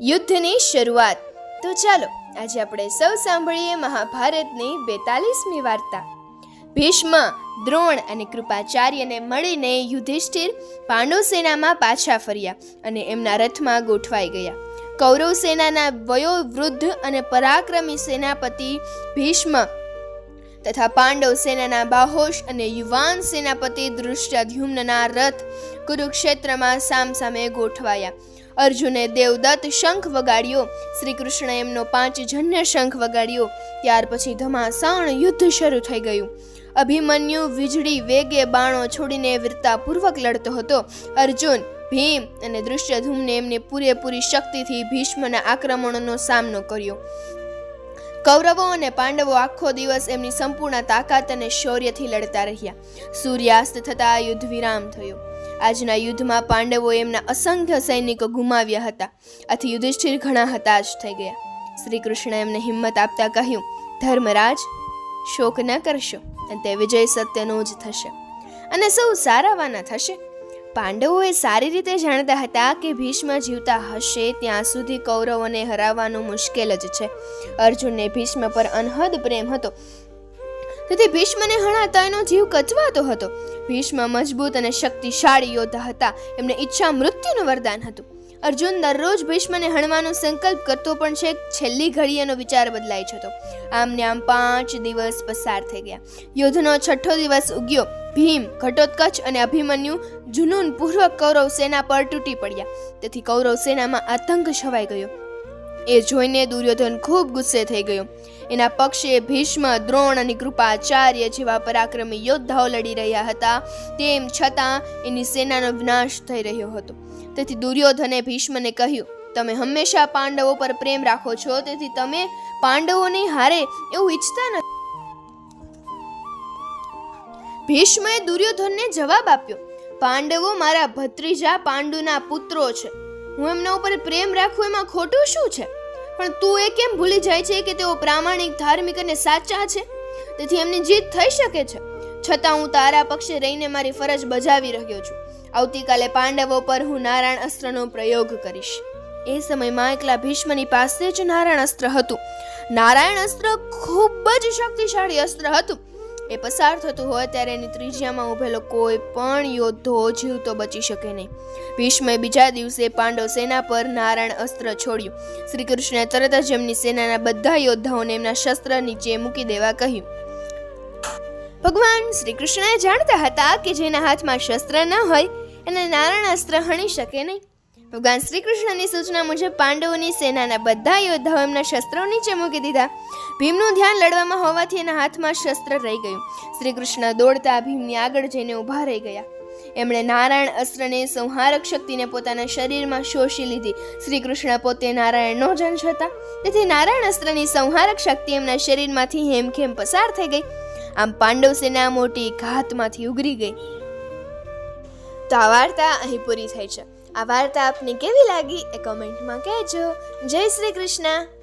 યુદ્ધની શરૂઆત. તો ચાલો, આજે આપણે સૌ સાંભળીએ મહાભારતની બેતાલીસમી વાર્તા. ભીષ્મ, દ્રોણ અને કૃપાચાર્યને મળીને યુધિષ્ઠિર પાંડવ સેનામાં પાછા ફર્યા અને એમના રથમાં ગોઠવાઈ ગયા. કૌરવ સેનાના વયોવૃદ્ધ અને પરાક્રમી સેનાપતિ ભીષ્મ તથા પાંડવ સેનાના બાહોશ અને યુવાન સેનાપતિ દૃષ્ટાધ્યુમ્નના રથ કુરુક્ષેત્રમાં સામસામે ગોઠવાયા. અર્જુને દેવદત્ત શંખ વગાડ્યો. શ્રી કૃષ્ણ એમનો પાંચ જન્ય શંખ વગાડ્યો. ત્યાર પછી ધમાસાણ યુદ્ધ શરૂ થઈ ગયું. અભિમન્યુ વીજળી વેગે બાણો છોડીને વીરતાપૂર્વક લડતો હતો. અર્જુન, ભીમ અને દૃશ્યધૂમને એમની પૂરેપૂરી શક્તિથી ભીષ્મના આક્રમણોનો સામનો કર્યો. કૌરવો અને પાંડવો આખો દિવસ એમની સંપૂર્ણ તાકાત અને શૌર્યથી લડતા રહ્યા. સૂર્યાસ્ત થતા યુદ્ધ વિરામ થયો. આજના યુદ્ધમાં પાંડવો એમના અસંખ્ય સૈનિકો ગુમાવ્યા હતા. આથી યુધિષ્ઠિર ઘણા હતાશ થઈ ગયા. શ્રી કૃષ્ણ એમને હિંમત આપતા કહ્યું, ધર્મરાજ, શોક ન કરશો તે વિજય સત્યનો જ થશે. અને સૌ સારાવાના થશે. પાંડવોએ સારી રીતે જાણતા હતા કે ભીષ્મ જીવતા હશે ત્યાં સુધી કૌરવોને હરાવવાનું મુશ્કેલ જ છે. અર્જુનને ભીષ્મ પર અનહદ પ્રેમ હતો. તેથી ભીષ્મને હણાતા એનો જીવ કચવાતો હતો. ભીષ્મ મજબૂત અને શક્તિશાળી યોદ્ધા હતા. એમને ઈચ્છા મૃત્યુનું વરદાન હતું. અર્જુન દરરોજ ભીષ્મને હણવાનો સંકલ્પ કરતો પણ છે, છેલ્લી ઘડી એનો વિચાર બદલાઈ જતો આમ ને આમ પાંચ દિવસ પસાર થઈ ગયા. યુદ્ધનો છઠ્ઠો દિવસ ઉગ્યો. ભીમ, ઘટોત્કચ અને અભિમન્યુ જુનૂન પૂર્વક કૌરવ સેના પર તૂટી પડ્યા. તેથી કૌરવ સેનામાં આતંક છવાઈ ગયો. એ જોઈને દુર્યોધન ખૂબ ગુસ્સે થઈ ગયો. એના પક્ષે ભીષ્મ, દ્રોણ અને કૃપાચાર્ય જેવા પરાક્રમી યોદ્ધાઓ લડી રહ્યા હતા. તેમ છતાં એની સેનાનો વિનાશ થઈ રહ્યો હતો. તેથી દુર્યોધને ભીષ્મને કહ્યું, તમે હંમેશા પાંડવો પર પ્રેમ રાખો છો, તેથી તમે પાંડવોને હારે એવું ઈચ્છતા નથી. ભીષ્મએ દુર્યોધનને જવાબ આપ્યો, પાંડવો મારા ભત્રીજા પાંડુના પુત્રો છે. હું એમના ઉપર પ્રેમ રાખું એમાં ખોટું શું છે? પણ તું એ કેમ ભૂલી જાય છે કે તેઓ પ્રામાણિક, ધાર્મિક અને સાચા છે? તેથી એમની જીત થઈ શકે છે. છતાં હું તારા પક્ષે રહીને મારી ફરજ બજાવી રહ્યો છું. આવતીકાલે પાંડવો પર હું નારાયણ અસ્ત્રનો પ્રયોગ કરીશ. એ સમયમાં એકલા ભીષ્મની પાસે જ નારાયણ અસ્ત્ર હતું. નારાયણ અસ્ત્ર ખૂબ જ શક્તિશાળી અસ્ત્ર હતું. એ પસાર થતું હોય ત્યારે એની ત્રિજ્યામાં ઉભેલો કોઈ પણ યોદ્ધો જીવતો બચી શકે નહીં. ભીષ્મે બીજા દિવસે પાંડવ સેના પર નારાયણ અસ્ત્ર છોડ્યું. શ્રી કૃષ્ણે તરત જ એમની સેનાના બધા યોદ્ધાઓને એમના શસ્ત્ર નીચે મૂકી દેવા કહ્યું. ભગવાન શ્રી કૃષ્ણ જાણતા હતા કે જેના હાથમાં શસ્ત્ર ન હોય, એને નારાયણ અસ્ત્ર હણી શકે નહીં. ભગવાન શ્રી કૃષ્ણની સૂચના મુજબ પાંડવોની સેનાના બધા યોદ્ધાઓ એમના શસ્ત્રો નીચે મૂકી દીધા. ભીમનું ધ્યાન લડવામાં હોવાથી એના હાથમાં શસ્ત્ર રહી ગયું. શ્રી કૃષ્ણ દોડતા ભીમની આગળ જઈને ઊભા રહી ગયા. એમણે નારાયણ અસ્ત્રને સંહારક શક્તિને પોતાના શરીરમાં શોષી લીધી. શ્રી કૃષ્ણ પોતે નારાયણનો જંશ હતા તેથી નારાયણ અસ્ત્રની સંહારક શક્તિ એમના શરીરમાંથી હેમખેમ પસાર થઈ ગઈ. આમ પાંડવ સેના મોટી ઘાતમાંથી ઉગરી ગઈ. તો આ વાર્તા અહીં પૂરી થઈ છે. આ વાર્તા આપને કેવી લાગી એ કોમેન્ટમાં કહેજો. જય શ્રી કૃષ્ણ.